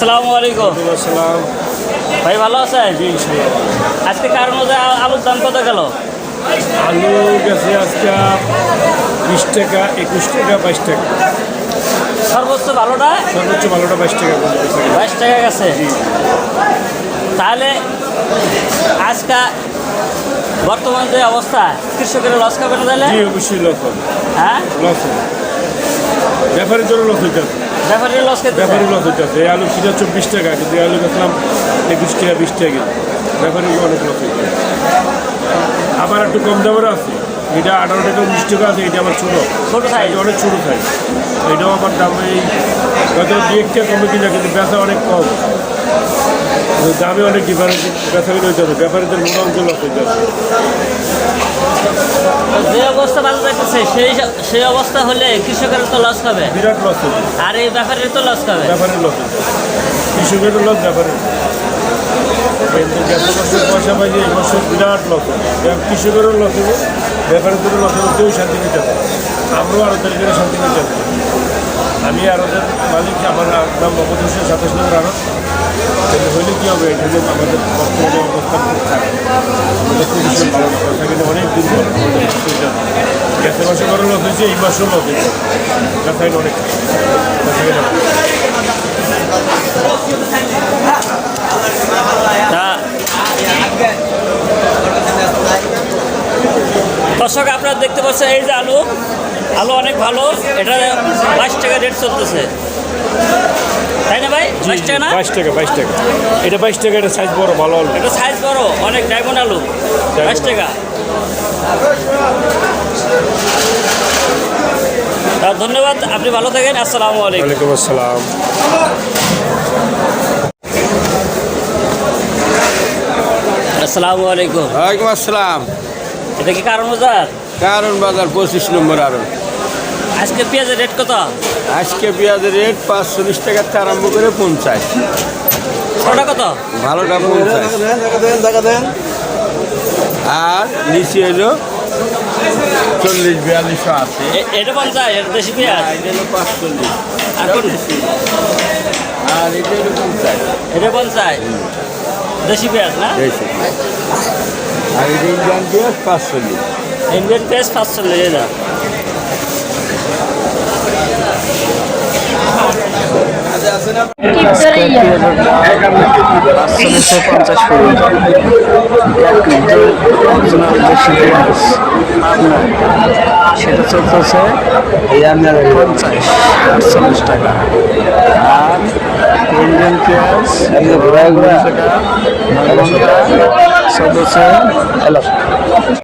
আসসালামু আলাইকুম। আসসালাম। ভাই ভালো আছেন? আজকে কার মধ্যে আলুর দাম কত গেল? আলু গেছে আজকে বিশ টাকা একুশ টাকা বাইশ টাকা। সর্বোচ্চ ভালোটা? সর্বোচ্চ ভালোটা বাইশ টাকা বাইশ টাকা গেছে। তাহলে আজকে বর্তমান যে অবস্থা কৃষকের লস খাবে না তাহলে? অবশ্যই লস হবে। হ্যাঁ? লস হবে। ব্যাপারের জন্য লস হইতেছে ব্যাপারীর লস খেতে ব্যাপারই লস হইতেছে এই আলু কিনা চব্বিশ টাকা কিন্তু এই আলু বেচলাম একুশ টাকা বিশ টাকা কিলো ব্যাপারই অনেক লস হইতেছে আবার একটু কম দামের আছে। এটা আঠারো টাকা উনিশ টাকা আছে এটা আমার ছোটো। ছোট সাইজ অনেক ছোটো সাইজ এটাও আমার দাম এই হয়তো দু এক টাকা কমে কিনা কিন্তু ব্যথা অনেক কম। দামে অনেক ডিফারেন্স বেচা কিনে হইতে হবে। ব্যাপারীদের মোটা অঞ্চল লস হইতে হবে। যে অবস্থা ভালো যাইতেছে সেই সেই অবস্থা হলে কৃষকের তো লস খাবে বিরাট লস হইতে আর এই ব্যাপারের তো লস খাবে ব্যাপারের লস হইতে কৃষকেরও লস ব্যাপারের কিন্তু গেছে বছর পয়সা পাইছে এই বছর বিরাট লস হবে। কৃষকেরও লস হবে ব্যাপারীদেরও লস হবে। কেউ শান্তি নিতে হবে আমরাও আরও তারিখের শান্তি নিতে হবে আমি আরও মালিক আমার নাম মোহাম্মদ হোসেন সাতাশ নম্বর আরও। কিন্তু হইলে কী হবে? এটা আমাদের বর্তমানে অবস্থা খুব খারাপ। অনেক দিন ধরে আমাদের অসুবিধা গেছে মাসে হয়েছে এই মাসেও হয়েছে। অনেক। দর্শক আপনারা দেখতে পাচ্ছেন এই যে আলু। আলু অনেক ভালো এটা বাইশ টাকা রেট চলতেছে। তাই না ভাই? বাইশ টাকা না? বাইশ টাকা বাইশ টাকা। এটা বাইশ টাকা এটা সাইজ বড় ভালো আলু। এটা সাইজ বড় অনেক ডায়মন্ড আলু। বাইশ টাকা। ধন্যবাদ আপনি ভালো থাকেন আসসালামু আলাইকুম। ওয়ালাইকুম আসসালাম। আসসালামু আলাইকুম। ওয়ালাইকুম আসসালাম। এটা কি কারণ বাজার? কারণ বাজার পঁচিশ নম্বর আরও আজকে পেঁয়াজের রেট কত? আজকে পেঁয়াজের রেট পাঁচচল্লিশ টাকার থেকে আরম্ভ করে পঞ্চাশ। ছোটা কত? ভালোটা পঞ্চাশ। আর নিচে এলো চল্লিশ বিয়াল্লিশশো আছে। এটা পঞ্চাশ এটা দেশি পেঁয়াজ? আর এটা হলো পাঁচচল্লিশ। আর এটা হলো পঞ্চাশ। এটা পঞ্চাশ? দেশি পেঁয়াজ না? আর এটা ইন্ডিয়ান পেঁয়াজ পাঁচচল্লিশ। ইন্ডিয়ান পেঁয়াজ পাঁচশো লেগে পাঁচচল্লিশশো পঞ্চাশ অরিজিনাল দেশি পেঁয়াজ আপনার সেটা চলতেছে পঞ্চাশ আটচল্লিশ টাকা আর ইন্ডিয়ান পেঁয়াজ টাকা চলতেছে